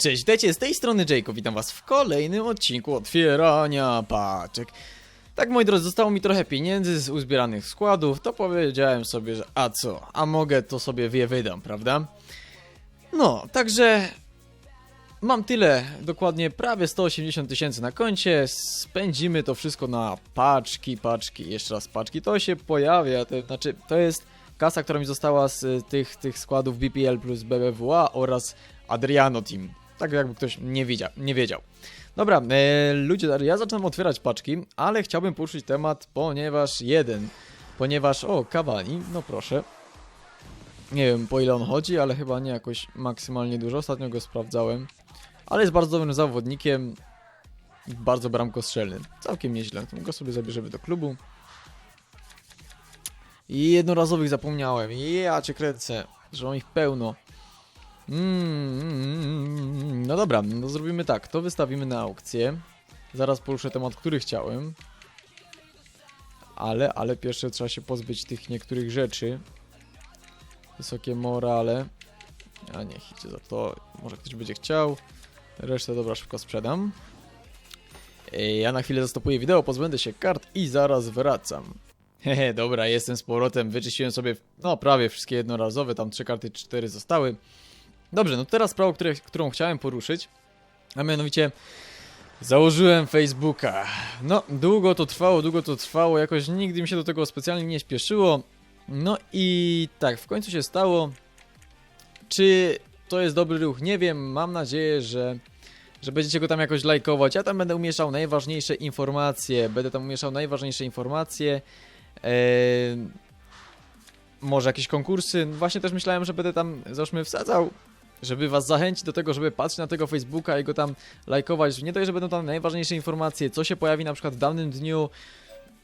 Cześć, witajcie, z tej strony Jacob, witam was w kolejnym odcinku otwierania paczek. Tak moi drodzy, zostało mi trochę pieniędzy z uzbieranych składów, to powiedziałem sobie, że a co, a mogę to sobie je wydam, prawda? No, także mam tyle, dokładnie prawie 180 tysięcy na koncie, spędzimy to wszystko na paczki, paczki, jeszcze raz paczki, to się pojawia, to znaczy to jest kasa, która mi została z tych, tych składów BPL plus BBWA oraz Adriano Team. Tak jakby ktoś nie wiedział. Nie wiedział. Dobra, e, ludzie, ja zaczynam otwierać paczki, ale chciałbym poruszyć temat, ponieważ jeden, ponieważ, o, Cavani, no proszę. Nie wiem po ile on chodzi, ale chyba nie jakoś maksymalnie dużo, ostatnio go sprawdzałem. Ale jest bardzo dobrym zawodnikiem, bardzo bramkostrzelny, całkiem nieźle, go sobie zabierzemy do klubu. I jednorazowych zapomniałem, ja cię kręcę, że mam ich pełno. Mm, mm, mm, no dobra, no zrobimy tak. To wystawimy na aukcję. Zaraz poruszę temat, który chciałem. Ale, ale pierwsze trzeba się pozbyć tych niektórych rzeczy. Wysokie morale. A niech idzie za to. Może ktoś będzie chciał. Resztę dobra, szybko sprzedam. Ej, Ja na chwilę zastopuję wideo, pozbędę się kart i zaraz wracam. Hehe, dobra, jestem z powrotem. Wyczyściłem sobie, no prawie wszystkie jednorazowe, tam trzy karty, cztery zostały. Dobrze, no teraz sprawa, które, którą chciałem poruszyć, a mianowicie założyłem Facebooka. No, długo to trwało, długo to trwało, jakoś nigdy mi się do tego specjalnie nie śpieszyło. No i tak, w końcu się stało. Czy to jest dobry ruch? Nie wiem, mam nadzieję, że, że będziecie go tam jakoś lajkować. Ja tam będę umieszczał najważniejsze informacje, będę tam umieszczał najważniejsze informacje. Eee, może jakieś konkursy. Właśnie też myślałem, że będę tam, załóżmy, wsadzał żeby was zachęcić do tego, żeby patrzeć na tego Facebooka i go tam lajkować. Nie to, że będą tam najważniejsze informacje, co się pojawi na przykład w danym dniu,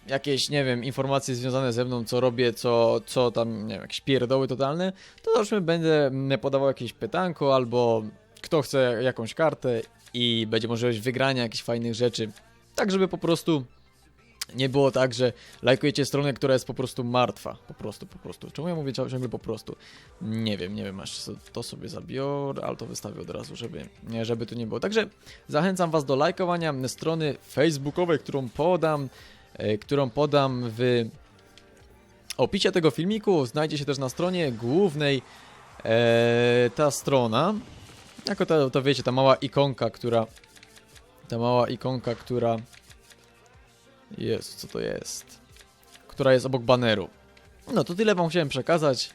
jakieś, nie wiem, informacje związane ze mną, co robię, co, co tam, nie wiem, jakieś pierdoły totalne, to załóżmy będę podawał jakieś pytanko albo kto chce jakąś kartę i będzie możliwość wygrania jakichś fajnych rzeczy. Tak, żeby po prostu nie było tak, że lajkujecie stronę, która jest po prostu martwa. Po prostu, po prostu. Czemu ja mówię ciągle po prostu? Nie wiem, nie wiem, aż to sobie zabiorę, ale to wystawię od razu, żeby, żeby tu nie było. Także zachęcam Was do lajkowania strony facebookowej, którą podam, e, którą podam w opisie tego filmiku. Znajdzie się też na stronie głównej e, ta strona. Jako to, to wiecie, ta mała ikonka, która ta mała ikonka, która jest, co to jest? Która jest obok baneru. No to tyle wam chciałem przekazać.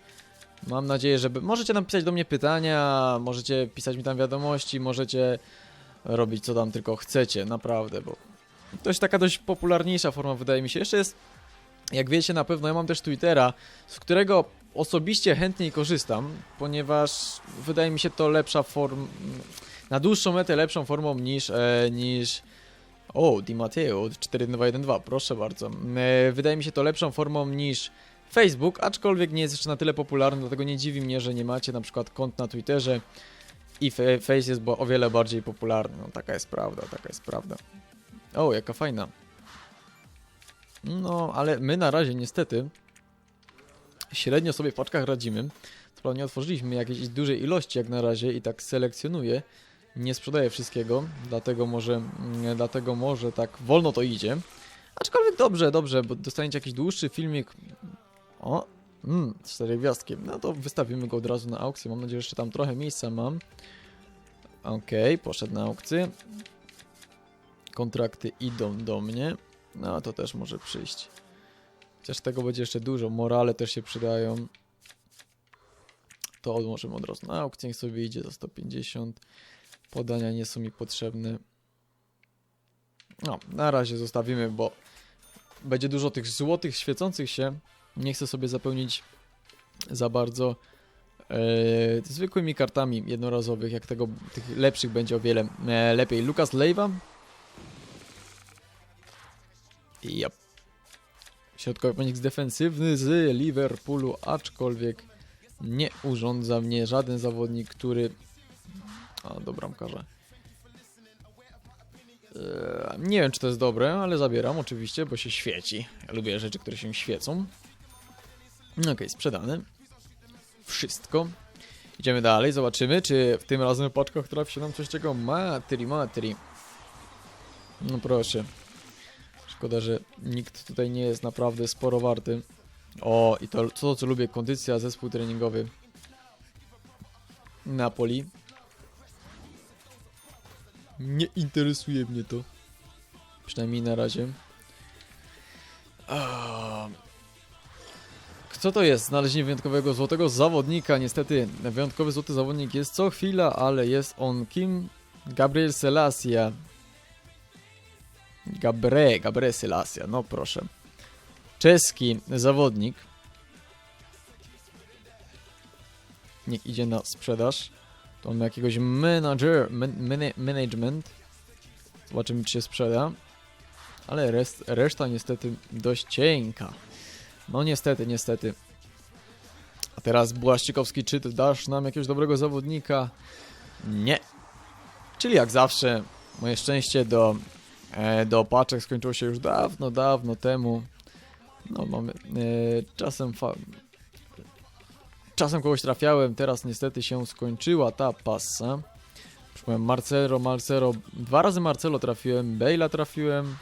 Mam nadzieję, że możecie napisać do mnie pytania, możecie pisać mi tam wiadomości, możecie robić co tam tylko chcecie, naprawdę, bo to jest taka dość popularniejsza forma, wydaje mi się. Jeszcze jest, jak wiecie na pewno, ja mam też Twittera, z którego osobiście chętniej korzystam, ponieważ wydaje mi się to lepsza forma, na dłuższą metę lepszą formą niż, e, niż o, Di Matteo 4212, proszę bardzo. E, wydaje mi się to lepszą formą niż Facebook, aczkolwiek nie jest jeszcze na tyle popularny, dlatego nie dziwi mnie, że nie macie na przykład kont na Twitterze i Face jest o wiele bardziej popularny. No taka jest prawda, taka jest prawda. O, jaka fajna. No, ale my na razie niestety średnio sobie w paczkach radzimy. Co nie otworzyliśmy jakiejś dużej ilości jak na razie i tak selekcjonuję nie sprzedaję wszystkiego, dlatego może, mm, dlatego może tak wolno to idzie. Aczkolwiek dobrze, dobrze, bo dostaniecie jakiś dłuższy filmik. O, mm, cztery gwiazdki. No to wystawimy go od razu na aukcję. Mam nadzieję, że jeszcze tam trochę miejsca mam. Okej, okay, poszedł na aukcję. Kontrakty idą do mnie. No to też może przyjść. Chociaż tego będzie jeszcze dużo. Morale też się przydają. To możemy od razu na aukcję. Niech sobie idzie za 150. Podania nie są mi potrzebne. No, na razie zostawimy, bo będzie dużo tych złotych świecących się. Nie chcę sobie zapełnić za bardzo e, zwykłymi kartami jednorazowych, jak tego tych lepszych będzie o wiele e, lepiej. Lucas Leiva. Ja. Środkowy pomnik defensywny z Liverpoolu, aczkolwiek nie urządza mnie żaden zawodnik, który a, do bramkarza. Eee, nie wiem, czy to jest dobre, ale zabieram oczywiście, bo się świeci. Ja lubię rzeczy, które się świecą. Ok, sprzedane. Wszystko. Idziemy dalej, zobaczymy, czy w tym razem paczkach trafi się nam coś czego materi, materi. No proszę. Szkoda, że nikt tutaj nie jest naprawdę sporo warty. O, i to co, co lubię, kondycja, zespół treningowy. Napoli. Nie interesuje mnie to. Przynajmniej na razie. Co to jest? Znalezienie wyjątkowego złotego zawodnika. Niestety, wyjątkowy złoty zawodnik jest co chwila, ale jest on kim? Gabriel Selassie. Gabre, Gabre Selassie, no proszę. Czeski zawodnik. Niech idzie na sprzedaż. To on ma jakiegoś manager, man, mana- management. Zobaczymy, czy się sprzeda. Ale rest, reszta niestety dość cienka. No niestety, niestety. A teraz Błaszczykowski, czy ty dasz nam jakiegoś dobrego zawodnika? Nie. Czyli jak zawsze, moje szczęście do, e, do opaczek skończyło się już dawno, dawno temu. No mamy, e, czasem fa- czasem kogoś trafiałem, teraz niestety się skończyła ta passa. Przypomniałem Marcelo, Marcelo, dwa razy Marcelo trafiłem, Bale'a trafiłem.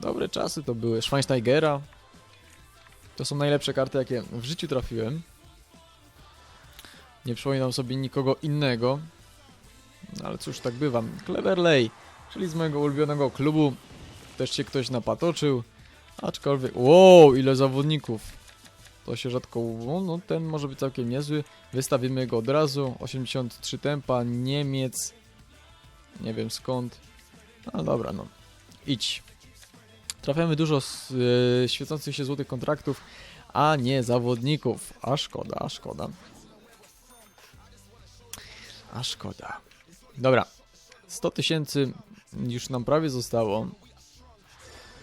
Dobre czasy to były, Schweinsteigera. To są najlepsze karty, jakie w życiu trafiłem. Nie przypominam sobie nikogo innego. No, Ale cóż, tak bywam. Cleverley, czyli z mojego ulubionego klubu. Też się ktoś napatoczył. Aczkolwiek... Wow, ile zawodników. To się rzadko... No, ten może być całkiem niezły. Wystawimy go od razu. 83 tempa, Niemiec. Nie wiem skąd. No dobra, no. Idź. Trafiamy dużo z, e, świecących się złotych kontraktów, a nie zawodników. A szkoda, a szkoda. A szkoda. Dobra. 100 tysięcy już nam prawie zostało.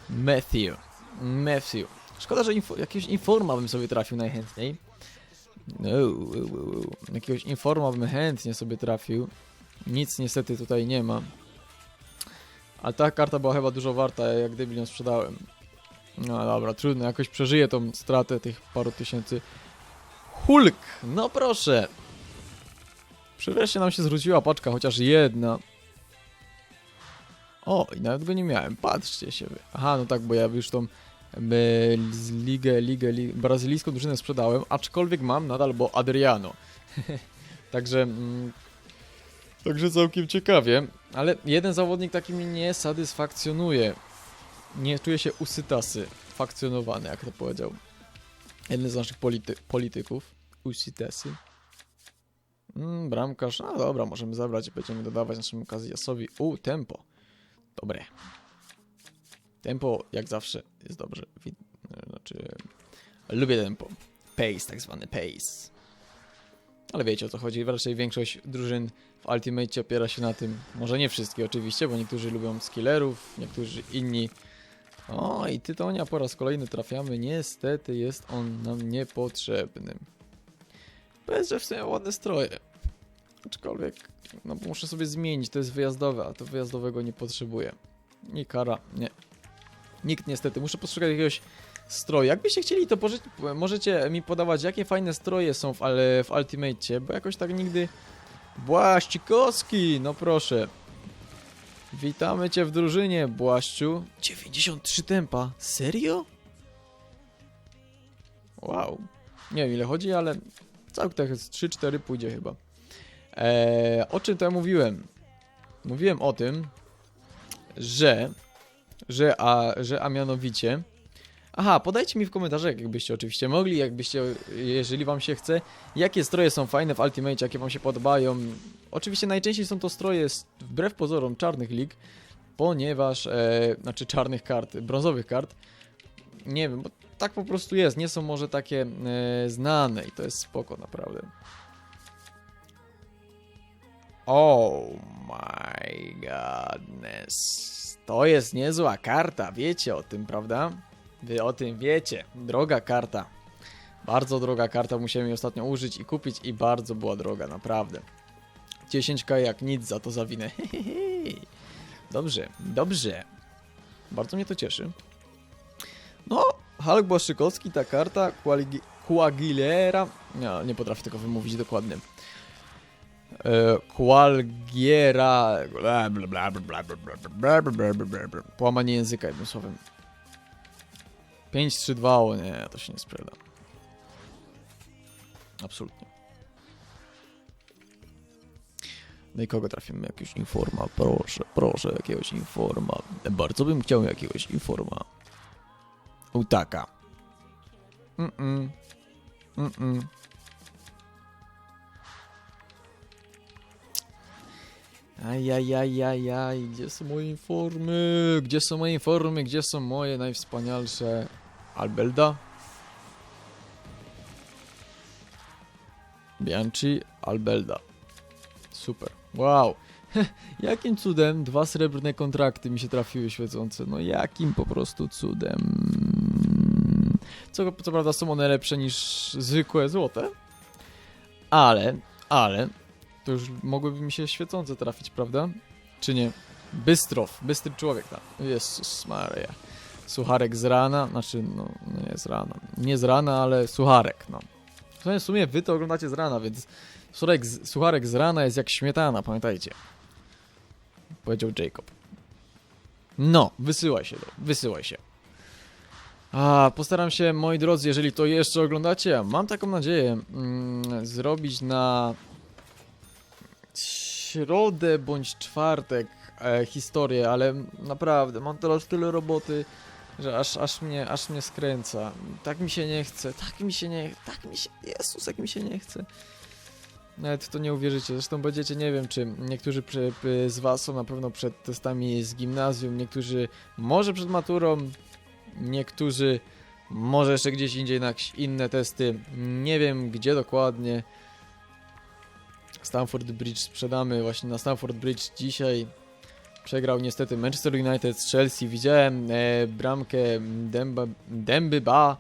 Matthew. Matthew. Szkoda, że info, jakiegoś informa bym sobie trafił najchętniej. No, jakiegoś informa bym chętnie sobie trafił. Nic niestety tutaj nie ma. Ale ta karta była chyba dużo warta, jak gdyby ją sprzedałem. No dobra, trudno, jakoś przeżyję tą stratę tych paru tysięcy. Hulk! No proszę! Przywreszcie nam się zwróciła paczka, chociaż jedna. O, i nawet go nie miałem, patrzcie się wy. Aha, no tak, bo ja już tą z ligę, ligę, ligę, brazylijską drużynę sprzedałem, aczkolwiek mam nadal, bo Adriano. Także... Mm, Także całkiem ciekawie, ale jeden zawodnik taki mnie nie satysfakcjonuje. Nie czuję się usytasy, fakcjonowany, jak to powiedział. Jeden z naszych polity polityków. Usytasy. Mm, bramkarz, no dobra, możemy zabrać i będziemy dodawać naszemu Kaziasowi. U, tempo. Dobre. Tempo, jak zawsze, jest dobrze. Wi- Znaczy, lubię tempo. Pace, tak zwany pace. Ale wiecie o co chodzi, raczej większość drużyn w Ultimate opiera się na tym, może nie wszystkie oczywiście, bo niektórzy lubią skillerów, niektórzy inni. O, i Tytonia po raz kolejny trafiamy, niestety jest on nam niepotrzebny. Bez, że w sumie ładne stroje. Aczkolwiek, no muszę sobie zmienić, to jest wyjazdowe, a to wyjazdowego nie potrzebuję. I kara, nie. Nikt niestety, muszę postrzegać jakiegoś stroju. Jakbyście chcieli, to możecie mi podawać, jakie fajne stroje są w, ale, w Ultimate, bo jakoś tak nigdy... Błaszczykowski, no proszę. Witamy cię w drużynie, Błaszczu. 93 tempa, serio? Wow. Nie wiem ile chodzi, ale całkiem tak jest 3-4 pójdzie chyba. Eee, o czym to ja mówiłem? Mówiłem o tym, że, że a, że a mianowicie Aha, podajcie mi w komentarzach, jakbyście oczywiście mogli, jakbyście, jeżeli wam się chce, jakie stroje są fajne w Ultimate, jakie wam się podobają. Oczywiście najczęściej są to stroje, wbrew pozorom, czarnych lig, ponieważ, e, znaczy czarnych kart, brązowych kart. Nie wiem, bo tak po prostu jest, nie są może takie e, znane i to jest spoko naprawdę. Oh my godness. To jest niezła karta, wiecie o tym, prawda? Wy o tym wiecie. Droga karta. Bardzo droga karta, musiałem jej ostatnio użyć i kupić i bardzo była droga, naprawdę. 10k jak nic za to zawinę. Dobrze, dobrze. Bardzo mnie to cieszy. No, Hulk Błaszczykowski, ta karta, Quagilera, nie potrafię tego wymówić dokładnie. Qualgiera. Połamanie języka jednym słowem. 5, 3, 2, o nie, to się nie sprzeda. Absolutnie. No i kogo trafimy? Jakiegoś informa, proszę, proszę, jakiegoś informa. Bardzo bym chciał jakiegoś informa. Utaka. Mm-mm. Mm-mm. Ajajajajaj, gdzie są moje informy? Gdzie są moje informy? Gdzie są moje najwspanialsze Albelda? Bianchi, Albelda. Super. Wow. Jakim cudem dwa srebrne kontrakty mi się trafiły świecące? No jakim po prostu cudem? Co, co prawda są one lepsze niż zwykłe złote. Ale, ale, to już mogłyby mi się świecące trafić, prawda? Czy nie? Bystrow, bystry człowiek tam. Jezus Maria. Sucharek z rana, znaczy, no, nie z rana. Nie z rana, ale sucharek, no. W sumie- wy to oglądacie z rana, więc sucharek z, sucharek z rana jest jak śmietana, pamiętajcie. Powiedział Jacob. No, wysyłaj się, wysyłaj się. A, postaram się, moi drodzy, jeżeli to jeszcze oglądacie, mam taką nadzieję, mm, zrobić na środę bądź czwartek e, historię, ale naprawdę mam teraz tyle roboty, że aż, aż, mnie, aż mnie skręca. Tak mi się nie chce, tak mi się nie tak mi się, Jezus, jak mi się nie chce. Nawet to nie uwierzycie. Zresztą będziecie, nie wiem, czy niektórzy przy, z Was są na pewno przed testami z gimnazjum, niektórzy może przed maturą, niektórzy może jeszcze gdzieś indziej na inne testy. Nie wiem gdzie dokładnie. Stamford Bridge sprzedamy właśnie na Stamford Bridge dzisiaj. Przegrał niestety Manchester United z Chelsea. Widziałem e, bramkę Demba, Demby Ba.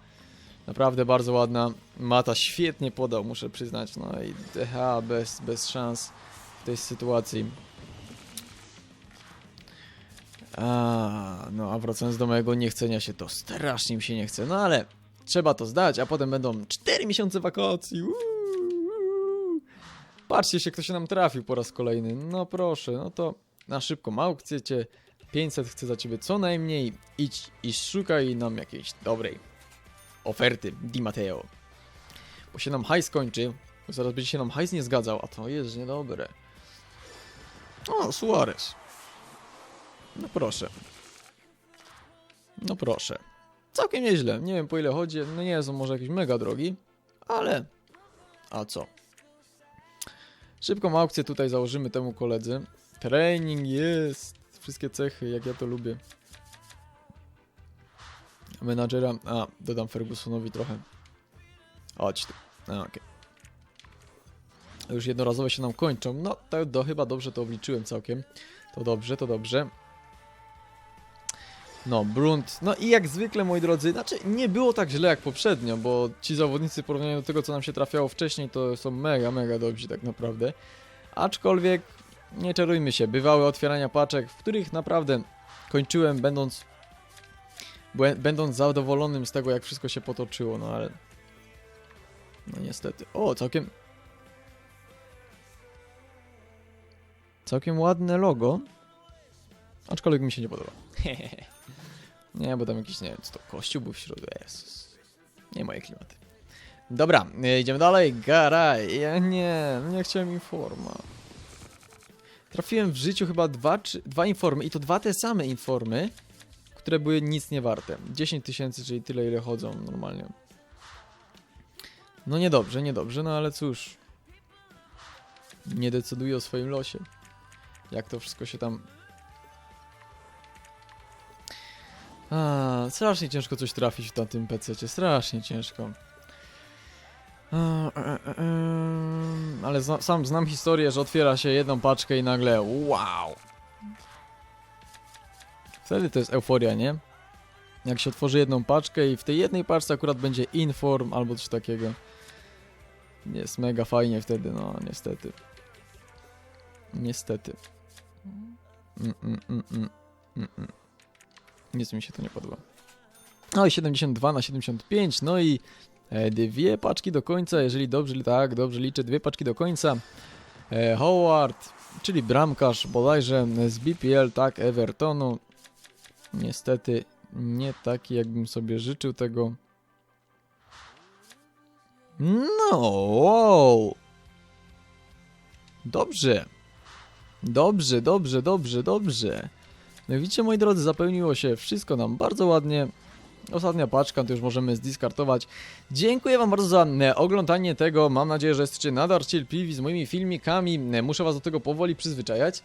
Naprawdę bardzo ładna. Mata świetnie podał, muszę przyznać. No i DH bez, bez szans w tej sytuacji. A, no a wracając do mojego niechcenia się, to strasznie mi się nie chce. No ale trzeba to zdać, a potem będą 4 miesiące wakacji. Uuu. Patrzcie się, kto się nam trafił po raz kolejny. No proszę, no to na szybką aukcję cię. 500 chce za ciebie co najmniej. Idź i szukaj nam jakiejś dobrej oferty, Di Matteo. Bo się nam hajs kończy. Zaraz będzie się nam hajs nie zgadzał, a to jest niedobre. O, Suarez. No proszę. No proszę. Całkiem nieźle. Nie wiem po ile chodzi. No nie są może jakieś mega drogi, ale. A co? Szybką aukcję tutaj założymy temu koledzy. Training jest. Wszystkie cechy, jak ja to lubię. Menadżera. A, dodam Fergusonowi trochę. Chodź tu. Okej. Już jednorazowe się nam kończą. No, to do, chyba dobrze to obliczyłem całkiem. To dobrze, to dobrze. No, Brunt. No i jak zwykle, moi drodzy, znaczy nie było tak źle jak poprzednio, bo ci zawodnicy w porównaniu do tego, co nam się trafiało wcześniej, to są mega, mega dobrzy tak naprawdę. Aczkolwiek, nie czarujmy się, bywały otwierania paczek, w których naprawdę kończyłem będąc będąc zadowolonym z tego, jak wszystko się potoczyło, no ale... No niestety. O, całkiem... Całkiem ładne logo. Aczkolwiek mi się nie podoba. nie, bo tam jakiś, nie wiem, co to kościół był w środku. Jezus. Nie moje klimaty. Dobra, e, idziemy dalej. Garaj. Ja nie, nie chciałem informa. Trafiłem w życiu chyba dwa, czy, dwa informy i to dwa te same informy, które były nic nie warte. 10 tysięcy, czyli tyle ile chodzą normalnie. No niedobrze, niedobrze, no ale cóż. Nie decyduję o swoim losie. Jak to wszystko się tam A, strasznie ciężko coś trafić na tym PC, strasznie ciężko. E, e, em, ale zna, sam znam historię, że otwiera się jedną paczkę i nagle wow. Wtedy to jest euforia, nie? Jak się otworzy jedną paczkę i w tej jednej paczce akurat będzie inform albo coś takiego. Jest mega fajnie wtedy, no niestety. Niestety. Mm, mm, mm, mm, mm, mm. Nic mi się to nie podoba. No i 72 na 75, no i e, dwie paczki do końca, jeżeli dobrze, tak, dobrze liczę, dwie paczki do końca. E, Howard, czyli bramkarz bodajże z BPL, tak, Evertonu. Niestety nie taki, jakbym sobie życzył tego. No, wow. Dobrze. Dobrze, dobrze, dobrze, dobrze. No i widzicie, moi drodzy, zapełniło się wszystko nam bardzo ładnie. Ostatnia paczka, to już możemy zdiskartować. Dziękuję wam bardzo za e, oglądanie tego. Mam nadzieję, że jesteście nadal cierpliwi z moimi filmikami. E, Muszę was do tego powoli przyzwyczajać.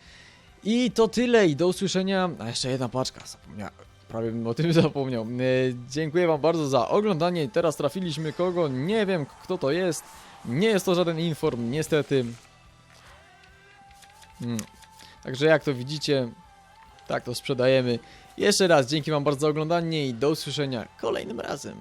I to tyle i do usłyszenia. A jeszcze jedna paczka, zapomniałem. Prawie bym o tym zapomniał. E, Dziękuję wam bardzo za oglądanie. Teraz trafiliśmy kogo? Nie wiem kto to jest. Nie jest to żaden inform, niestety. Hmm. Także jak to widzicie, tak to sprzedajemy. Jeszcze raz dzięki wam bardzo za oglądanie i do usłyszenia kolejnym razem.